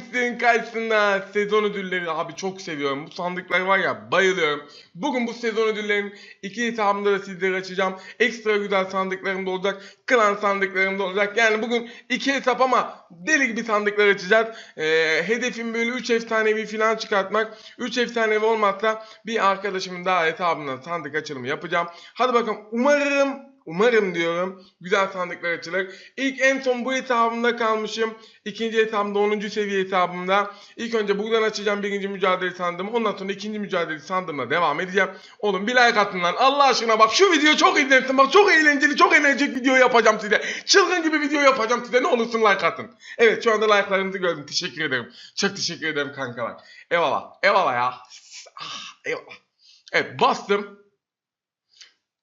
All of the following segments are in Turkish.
sizin karşısında sezon ödülleri abi çok seviyorum. Bu sandıklar var ya bayılıyorum. Bugün bu sezon ödüllerinin iki etabında da sizlere açacağım. Ekstra güzel sandıklarım da olacak. Klan sandıklarım da olacak. Yani bugün iki etap ama deli gibi sandıklar açacağız. Ee, hedefim böyle 3 efsanevi falan çıkartmak. 3 efsanevi olmazsa bir arkadaşımın daha etabından sandık açılımı yapacağım. Hadi bakalım umarım Umarım diyorum güzel sandıklar açılır. İlk en son bu etabımda kalmışım. İkinci etabımda 10. seviye etabımda. İlk önce buradan açacağım birinci mücadele sandığımı. Ondan sonra ikinci mücadele sandığımla devam edeceğim. Oğlum bir like atın lan. Allah aşkına bak şu video çok izlensin. Bak çok eğlenceli çok enerjik video yapacağım size. Çılgın gibi video yapacağım size. Ne olursun like atın. Evet şu anda like'larınızı gördüm. Teşekkür ederim. Çok teşekkür ederim kankalar. Eyvallah. Eyvallah ya. Ah, eyvallah. Evet bastım.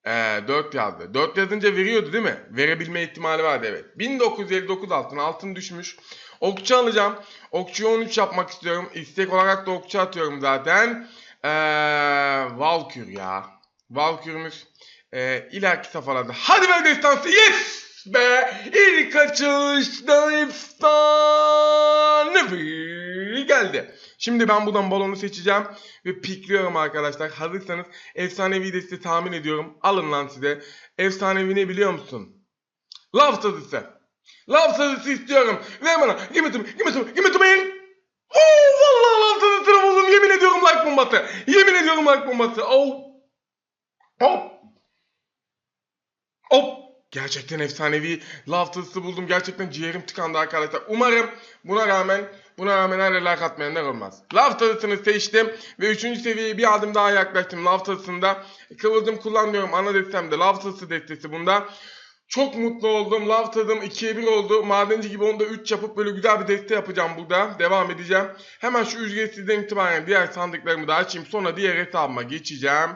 Ee, 4 yazdı. 4 yazınca veriyordu değil mi? Verebilme ihtimali vardı evet. 1959 altın. Altın düşmüş. Okçu alacağım. Okçuyu 13 yapmak istiyorum. İstek olarak da okçu atıyorum zaten. Ee, Valkür ya. Valkür'ümüz ee, ileriki safhalarda. Hadi ver destansı. Yes! Be! İlk açılışta efsane bir geldi. Şimdi ben buradan balonu seçeceğim ve pikliyorum arkadaşlar. Hazırsanız efsanevi de tahmin ediyorum. Alın lan size. Efsanevi ne biliyor musun? Lav sadısı. Lav sadısı istiyorum. Ver bana. Give me to me. Give me to me. Give me to me. Oo, vallahi lav sadısını buldum. Yemin ediyorum like bombası. Yemin ediyorum like bombası. Oh. Hop. Hop. Gerçekten efsanevi sadısı buldum. Gerçekten ciğerim tıkandı arkadaşlar. Umarım buna rağmen Buna rağmen hala like atmayanlar olmaz. Lav tadısını seçtim ve 3. seviyeye bir adım daha yaklaştım lav tadısında. Kıvılcım kullanmıyorum ana destemde lav tadısı destesi bunda. Çok mutlu oldum. Lav tadım 2'ye 1 oldu. Madenci gibi onda 3 yapıp böyle güzel bir deste yapacağım burada. Devam edeceğim. Hemen şu ücretsizden itibaren diğer sandıklarımı da açayım. Sonra diğer hesabıma geçeceğim.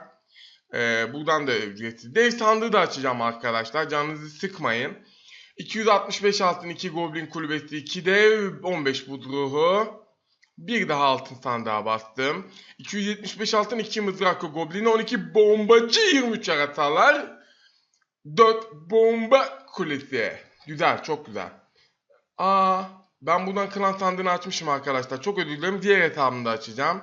Ee, buradan da ücretsiz. Dev sandığı da açacağım arkadaşlar. Canınızı sıkmayın. 265 altın 2 goblin kulübesi 2 dev 15 budruhu. Bir daha altın sandığa bastım. 275 altın 2 mızraklı goblin 12 bombacı 23 yarasalar. 4 bomba kulesi. Güzel çok güzel. Aa ben buradan klan sandığını açmışım arkadaşlar. Çok özür dilerim. Diğer hesabımda açacağım.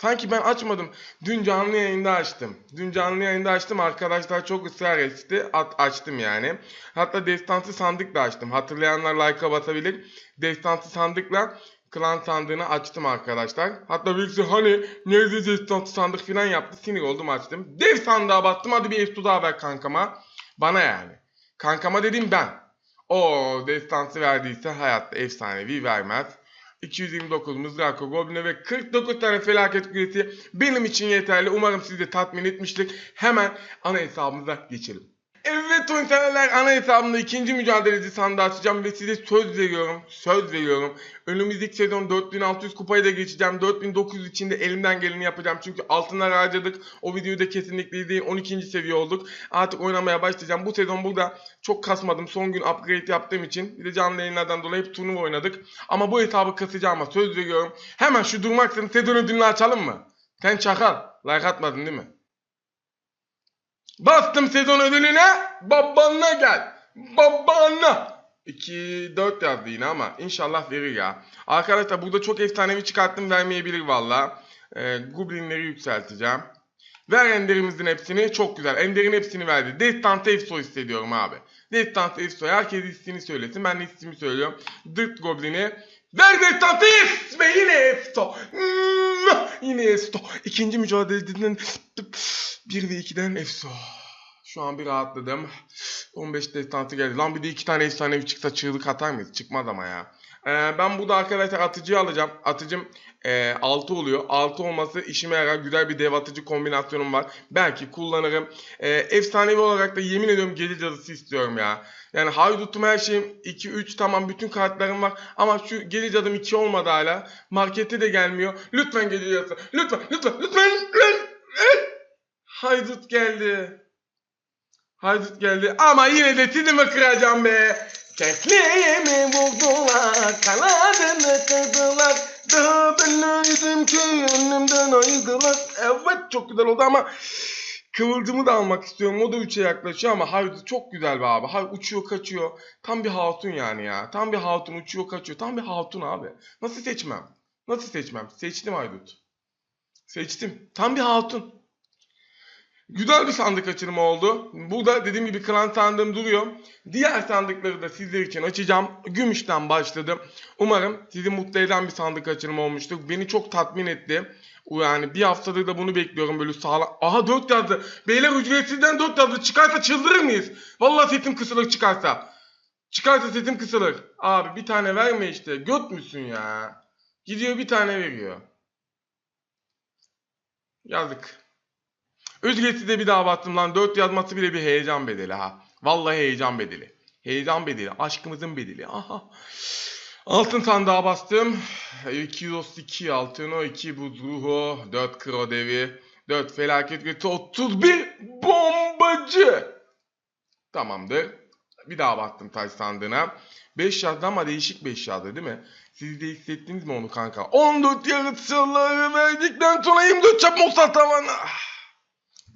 Sanki ben açmadım. Dün canlı yayında açtım. Dün canlı yayında açtım. Arkadaşlar çok ısrar etti. At, açtım yani. Hatta destansı sandık da açtım. Hatırlayanlar like'a basabilir. Destansı sandıkla klan sandığını açtım arkadaşlar. Hatta birisi hani nerede destansı sandık falan yaptı. Sinir oldum açtım. Dev sandığa bastım. Hadi bir F2 daha ver kankama. Bana yani. Kankama dedim ben. O destansı verdiyse hayatta efsanevi vermez. 229 mızraka gobline ve 49 tane felaket küresi benim için yeterli. Umarım sizi de tatmin etmiştir. Hemen ana hesabımıza geçelim. Evet oyuncular ana hesabımda ikinci mücadeleci sandığı açacağım ve size söz veriyorum, söz veriyorum. Önümüzdeki sezon 4600 kupayı da geçeceğim. 4900 için de elimden geleni yapacağım. Çünkü altınlar harcadık. O videoyu da kesinlikle izleyin. 12. seviye olduk. Artık oynamaya başlayacağım. Bu sezon burada çok kasmadım. Son gün upgrade yaptığım için. Bir de canlı yayınlardan dolayı hep turnuva oynadık. Ama bu hesabı kasacağıma söz veriyorum. Hemen şu durmaksın sezon ödülünü açalım mı? Sen çakal. Like atmadın değil mi? Bastım sezon ödülüne. Babana gel. Babana. 2-4 yazdı yine ama inşallah verir ya. Arkadaşlar burada çok efsanevi çıkarttım vermeyebilir valla. Ee, Goblinleri yükselteceğim. Ver enderimizin hepsini. Çok güzel. Enderin hepsini verdi. Destans Efso hissediyorum abi. Destans Efso. Herkes istediğini söylesin. Ben de istediğimi söylüyorum. Dırt Goblin'i. Ver Destans Efso. Ve yine Efso. Yine Efso. İkinci mücadeleden 1 ve 2'den Efso. Şu an bir rahatladım. 15 destansı geldi. Lan bir de iki tane efsanevi çıksa çığlık atar mıyız? Çıkmaz ama ya. Ee, ben burada arkadaşlar atıcıyı alacağım. Atıcım e, 6 oluyor. 6 olması işime yarar. Güzel bir dev atıcı kombinasyonum var. Belki kullanırım. E, efsanevi olarak da yemin ediyorum gece cadısı istiyorum ya. Yani haydutum her şeyim 2-3 tamam bütün kartlarım var. Ama şu gece cadım 2 olmadı hala. Markete de gelmiyor. Lütfen gece cadısı. Lütfen lütfen lütfen. lütfen. Haydut geldi. Haydut geldi ama yine de tidimi kıracağım be. Kekliğimi buldular, kanadını kırdılar. Daha yüzüm ki önümden ayırdılar. Evet çok güzel oldu ama Kıvılcımı da almak istiyorum. O da 3'e yaklaşıyor ama Haydut çok güzel be abi. Hay uçuyor kaçıyor. Tam bir hatun yani ya. Tam bir hatun uçuyor kaçıyor. Tam bir hatun abi. Nasıl seçmem? Nasıl seçmem? Seçtim Haydut. Seçtim. Tam bir hatun. Güzel bir sandık açılımı oldu. Burada dediğim gibi klan sandığım duruyor. Diğer sandıkları da sizler için açacağım. Gümüşten başladım. Umarım sizi mutlu eden bir sandık açılımı olmuştur. Beni çok tatmin etti. Yani bir haftadır da bunu bekliyorum böyle sağlam. Aha 4 yazdı. Beyler ücretsizden 4 yazdı. Çıkarsa çıldırır mıyız? Vallahi sesim kısılır çıkarsa. Çıkarsa sesim kısılır. Abi bir tane verme işte. Göt müsün ya? Gidiyor bir tane veriyor. Yazık. Ücretsiz de bir daha baktım lan. 4 yazması bile bir heyecan bedeli ha. Vallahi heyecan bedeli. Heyecan bedeli. Aşkımızın bedeli. Aha. Altın sandığa bastım. 232 altın o 2 buzruhu 4 kro devi 4 felaket götü 31 bombacı. Tamamdır. Bir daha baktım taş sandığına. 5 yazdı ama değişik 5 yazdı değil mi? Siz de hissettiniz mi onu kanka? 14 yarıtçıları verdikten sonra 24 çap Mossad tavanı.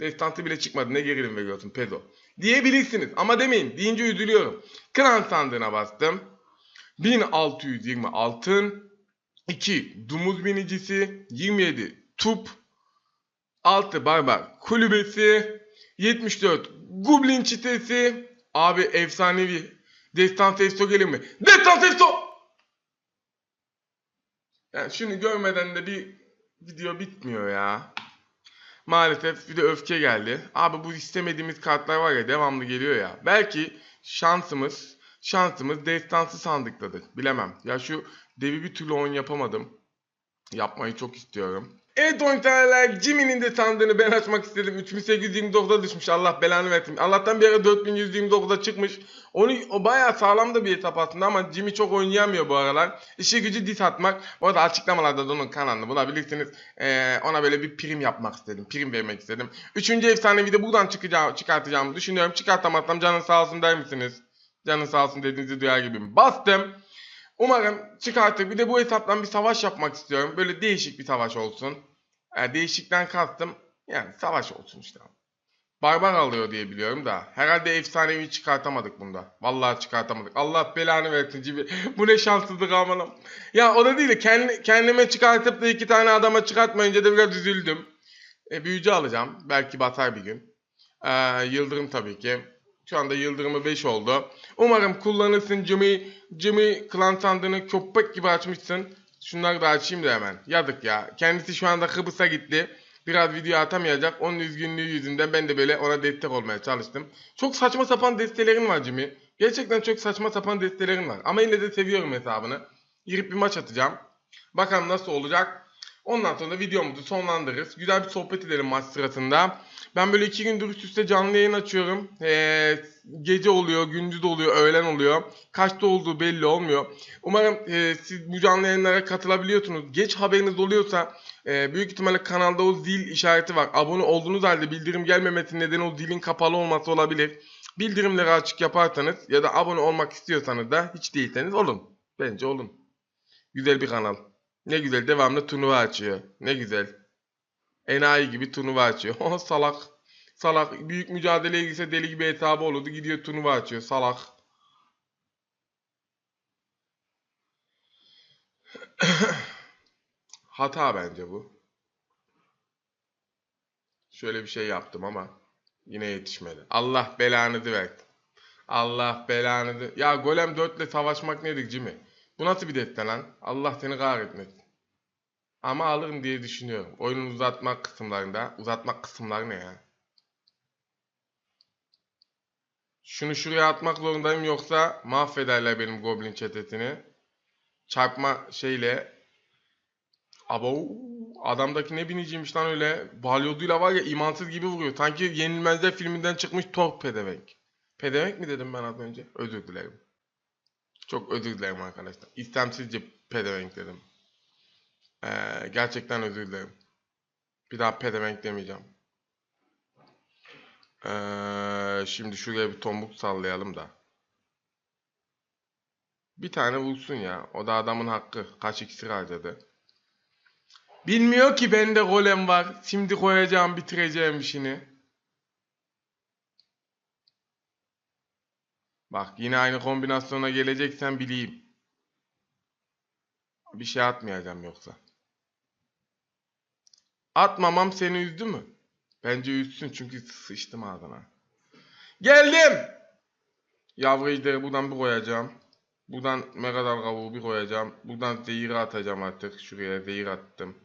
Destantı bile çıkmadı. Ne gerilim veriyorsun pedo. Diyebilirsiniz ama demeyin. Deyince üzülüyorum. Kran sandığına bastım. 1620 altın. 2 dumuz binicisi. 27 tup. 6 barbar kulübesi. 74 Goblin çitesi. Abi efsanevi. Destan Festo gelir mi? Destan Festo! Yani şunu görmeden de bir video bitmiyor ya. Maalesef bir de öfke geldi. Abi bu istemediğimiz kartlar var ya devamlı geliyor ya. Belki şansımız şansımız destansı sandıktadır. Bilemem. Ya şu devi bir türlü oyun yapamadım. Yapmayı çok istiyorum. Evet oyuncular Jimmy'nin de sandığını ben açmak istedim. 3829'a düşmüş Allah belanı versin. Allah'tan bir ara 4129'a çıkmış. Onu o bayağı sağlam da bir etap aslında ama Jimmy çok oynayamıyor bu aralar. İşe gücü dis atmak. Bu arada açıklamalarda da onun kanalını bulabilirsiniz. Ee, ona böyle bir prim yapmak istedim. Prim vermek istedim. Üçüncü efsanevi de buradan çıkacağım, çıkartacağımı düşünüyorum. Çıkartamazsam canın sağ olsun der misiniz? Canın sağ olsun dediğinizi duyar gibiyim. Bastım. Umarım çıkartır. Bir de bu hesaptan bir savaş yapmak istiyorum. Böyle değişik bir savaş olsun. Yani değişikten kastım yani savaş olsun işte. Barbar alıyor diye biliyorum da. Herhalde efsanevi çıkartamadık bunda. Vallahi çıkartamadık. Allah belanı versin cibi. bu ne şanssızlık amanım. Ya o da değil de kendi, kendime çıkartıp da iki tane adama çıkartmayınca da biraz üzüldüm. E, büyücü alacağım. Belki batar bir gün. Ee, Yıldırım tabii ki. Şu anda Yıldırım'ı 5 oldu. Umarım kullanırsın Jimmy. Jimmy klan sandığını köpek gibi açmışsın. Şunları da açayım da hemen. Yazık ya. Kendisi şu anda Kıbrıs'a gitti. Biraz video atamayacak. Onun üzgünlüğü yüzünden ben de böyle ona destek olmaya çalıştım. Çok saçma sapan destelerin var Jimmy. Gerçekten çok saçma sapan destelerin var. Ama yine de seviyorum hesabını. Girip bir maç atacağım. Bakalım nasıl olacak. Ondan sonra da videomuzu sonlandırırız. Güzel bir sohbet edelim maç sırasında. Ben böyle iki gündür üst üste canlı yayın açıyorum. Ee, gece oluyor, gündüz oluyor, öğlen oluyor. Kaçta olduğu belli olmuyor. Umarım e, siz bu canlı yayınlara katılabiliyorsunuz. Geç haberiniz oluyorsa e, büyük ihtimalle kanalda o zil işareti var. Abone olduğunuz halde bildirim gelmemesinin nedeni o zilin kapalı olması olabilir. Bildirimleri açık yaparsanız ya da abone olmak istiyorsanız da hiç değilseniz olun. Bence olun. Güzel bir kanal. Ne güzel devamlı turnuva açıyor. Ne güzel. Enayi gibi turnuva açıyor. Oh salak. Salak. Büyük mücadeleye girse deli gibi hesabı olurdu. Gidiyor turnuva açıyor. Salak. Hata bence bu. Şöyle bir şey yaptım ama yine yetişmedi. Allah belanızı versin. Allah belanızı. Ya Golem 4 ile savaşmak nedir Jimmy? Bu nasıl bir deste lan? Allah seni kahretmesin. Ama alırım diye düşünüyorum. Oyunun uzatmak kısımlarında. Uzatmak kısımları ne ya? Şunu şuraya atmak zorundayım yoksa mahvederler benim Goblin çetesini. Çarpma şeyle. Abo adamdaki ne biniciymiş lan öyle. Balyozuyla var ya imansız gibi vuruyor. Sanki Yenilmezler filminden çıkmış Thor pedevenk. Pedevenk mi dedim ben az önce? Özür dilerim. Çok özür dilerim arkadaşlar. İstemsizce pedevenk dedim. Ee, gerçekten özür dilerim. Bir daha pedevenk demeyeceğim. Ee, şimdi şuraya bir tombuk sallayalım da. Bir tane vursun ya. O da adamın hakkı. Kaç iksir harcadı. Bilmiyor ki bende golem var. Şimdi koyacağım bitireceğim işini. Bak yine aynı kombinasyona geleceksen bileyim. Bir şey atmayacağım yoksa. Atmamam seni üzdü mü? Bence üzsün çünkü sıçtım ağzına. Geldim. Yavru ejderi buradan bir koyacağım. Buradan megadal kavuğu bir koyacağım. Buradan zehiri atacağım artık. Şuraya zehir attım.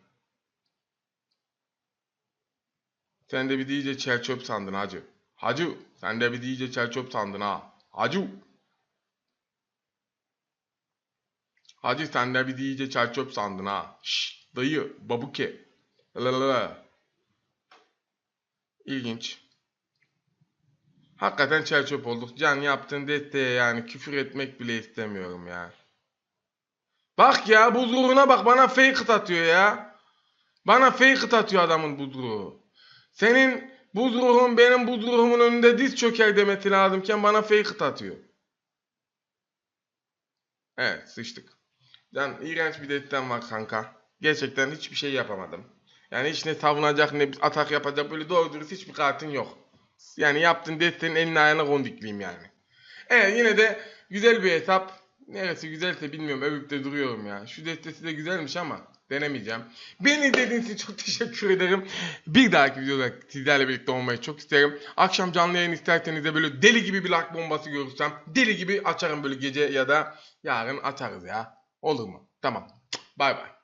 Sen de bir iyice çer çöp sandın hacı. Hacı sen de bir iyice çer çöp sandın ha. Hacı. Hacı sen de bir iyice çer çöp sandın ha. Şşş dayı babuke. Lalala. İlginç. Hakikaten çer çöp olduk. Can yaptığın desteğe yani küfür etmek bile istemiyorum ya. Bak ya buz ruhuna bak bana fake atıyor ya. Bana fake atıyor adamın buz ruhu. Senin buz ruhun benim buz ruhumun önünde diz çöker demesi lazımken bana fake atıyor. Evet sıçtık. Can iğrenç bir destem var kanka. Gerçekten hiçbir şey yapamadım. Yani hiç ne savunacak ne atak yapacak böyle doğru dürüst hiçbir kartın yok. Yani yaptığın destenin eline ayağına kondikliyim yani. Evet yine de güzel bir hesap. Neresi güzelse bilmiyorum övüp de duruyorum ya. Şu destesi de güzelmiş ama denemeyeceğim. Beni izlediğiniz için çok teşekkür ederim. Bir dahaki videoda sizlerle birlikte olmayı çok isterim. Akşam canlı yayın isterseniz de böyle deli gibi bir like bombası görürsem deli gibi açarım böyle gece ya da yarın açarız ya. Olur mu? Tamam. Bay bay.